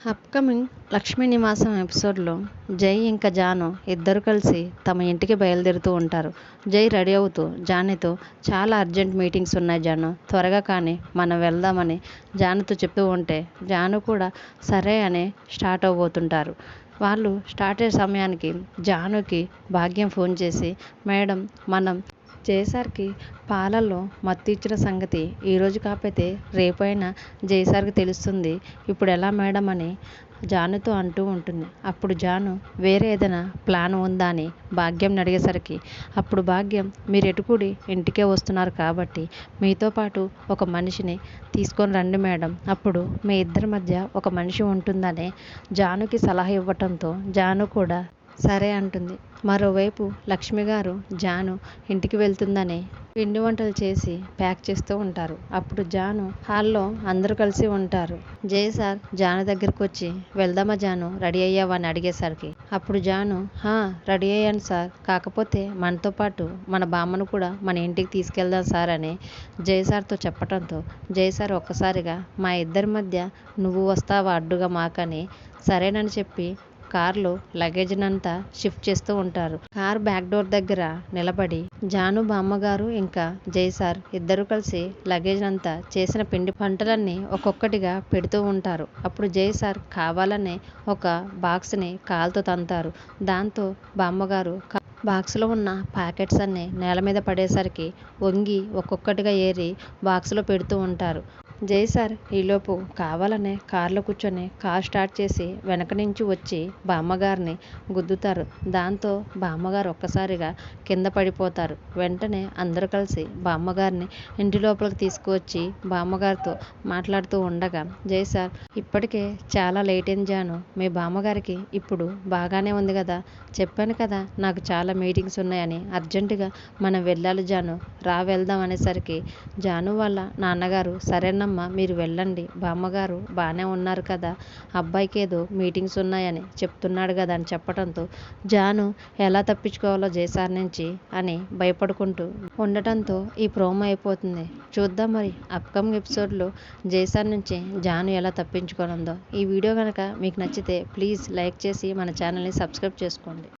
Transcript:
Upcoming Lakshmi నివాసం ఎపిసోడ్లో జై ఇంకా జాను ఇద్దరు కలిసి తమ ఇంటికి బయలుదేరుతూ ఉంటారు. జై రెడీ అవుతూ జానీతో చాలా అర్జెంట్ మీటింగ్స్ ఉన్నాయి జాను. త్వరగా కానీ మనం వెళ్దామని జానుతో చెప్తూ ఉంటే జాను కూడా సరే అని స్టార్ట్ అవబోతుంటారు. వాళ్ళు స్టార్ట్ అయ్యే సమయానికి జానుకి భాగ్యం ఫోన్ చేసి మేడం మనం జయసార్కి పాలల్లో మత్తు ఇచ్చిన సంగతి ఈరోజు కాకపోతే రేపైనా జయసార్కి తెలుస్తుంది. ఇప్పుడు ఎలా మేడం అని జానుతో అంటూ ఉంటుంది. అప్పుడు జాను వేరే ఏదైనా ప్లాన్ ఉందా అని భాగ్యం అడిగేసరికి అప్పుడు భాగ్యం మీరు ఎటుకుడి ఇంటికే వస్తున్నారు కాబట్టి మీతో పాటు ఒక మనిషిని తీసుకొని రండి మేడం. అప్పుడు మీ ఇద్దరి మధ్య ఒక మనిషి ఉంటుందని జానుకి సలహా ఇవ్వటంతో జాను కూడా సరే అంటుంది. మరోవైపు లక్ష్మి గారు జాను ఇంటికి వెళ్తుందని పిండి వంటలు చేసి ప్యాక్ చేస్తూ ఉంటారు. అప్పుడు జాను హాల్లో అందరూ కలిసి ఉంటారు. జయ సార్ జాను దగ్గరకు వచ్చి వెళ్దామా జాను రెడీ అయ్యావా? అని అడిగేసరికి అప్పుడు జాను హా రెడీ అయ్యాను సార్. కాకపోతే మనతో పాటు మన బామ్మను కూడా మన ఇంటికి తీసుకెళ్దాం సార్ అని జయ సార్తో చెప్పడంతో జయ సార్ ఒక్కసారిగా మా ఇద్దరి మధ్య నువ్వు వస్తావా అడ్డుగా మాకని? సరేనని చెప్పి కార్లో లగేజ్నంతా షిఫ్ట్ చేస్తూ ఉంటారు. కార్ బ్యాక్ డోర్ దగ్గర నిలబడి జాను బామ్మగారు ఇంకా జై సార్ ఇద్దరు కలిసి లగేజ్ అంతా చేసిన పిండి పంటలన్నీ ఒక్కొక్కటిగా పెడుతూ ఉంటారు. అప్పుడు జై సార్ కావాలనే ఒక బాక్స్ని కాలుతో తంతారు. దాంతో బామ్మగారు బాక్స్లో ఉన్న ప్యాకెట్స్ అన్నీ నేల మీద పడేసరికి వంగి ఒక్కొక్కటిగా ఏరి బాక్స్లో పెడుతూ ఉంటారు. జై సార్ ఈలోపు కావాలనే కార్లో కూర్చొని కార్ స్టార్ట్ చేసి వెనక నుంచి వచ్చి బామ్మగారిని గుద్దుతారు. దాంతో బామ్మగారు ఒక్కసారిగా కింద పడిపోతారు. వెంటనే అందరూ కలిసి బామ్మగారిని ఇంటి లోపలికి తీసుకువచ్చి బామ్మగారితో మాట్లాడుతూ ఉండగా జై సార్ ఇప్పటికే చాలా లేట్ అయింది జాను. మీ బామ్మగారికి ఇప్పుడు బాగానే ఉంది కదా? చెప్పాను కదా నాకు చాలా మీటింగ్స్ ఉన్నాయని అర్జెంటుగా మనం వెళ్ళాలి జాను. రా వెళ్దాం అనేసరికి జాను వాళ్ళ నాన్నగారు సరేనమ్మా మీరు వెళ్ళండి. బామ్మగారు బాగానే ఉన్నారు కదా. అబ్బాయికి ఏదో మీటింగ్స్ ఉన్నాయని చెప్తున్నాడు కదా అని చెప్పడంతో జాను ఎలా తప్పించుకోవాలో జేసార్ నుంచి అని భయపడుకుంటూ ఉండటంతో ఈ ప్రోమో అయిపోతుంది. చూద్దాం మరి అప్కమింగ్ ఎపిసోడ్లో జేసార్ నుంచి జాను ఎలా తప్పించుకోనుందో. ఈ వీడియో కనుక మీకు నచ్చితే ప్లీజ్ లైక్ చేసి మన ఛానల్ని సబ్స్క్రైబ్ చేసుకోండి.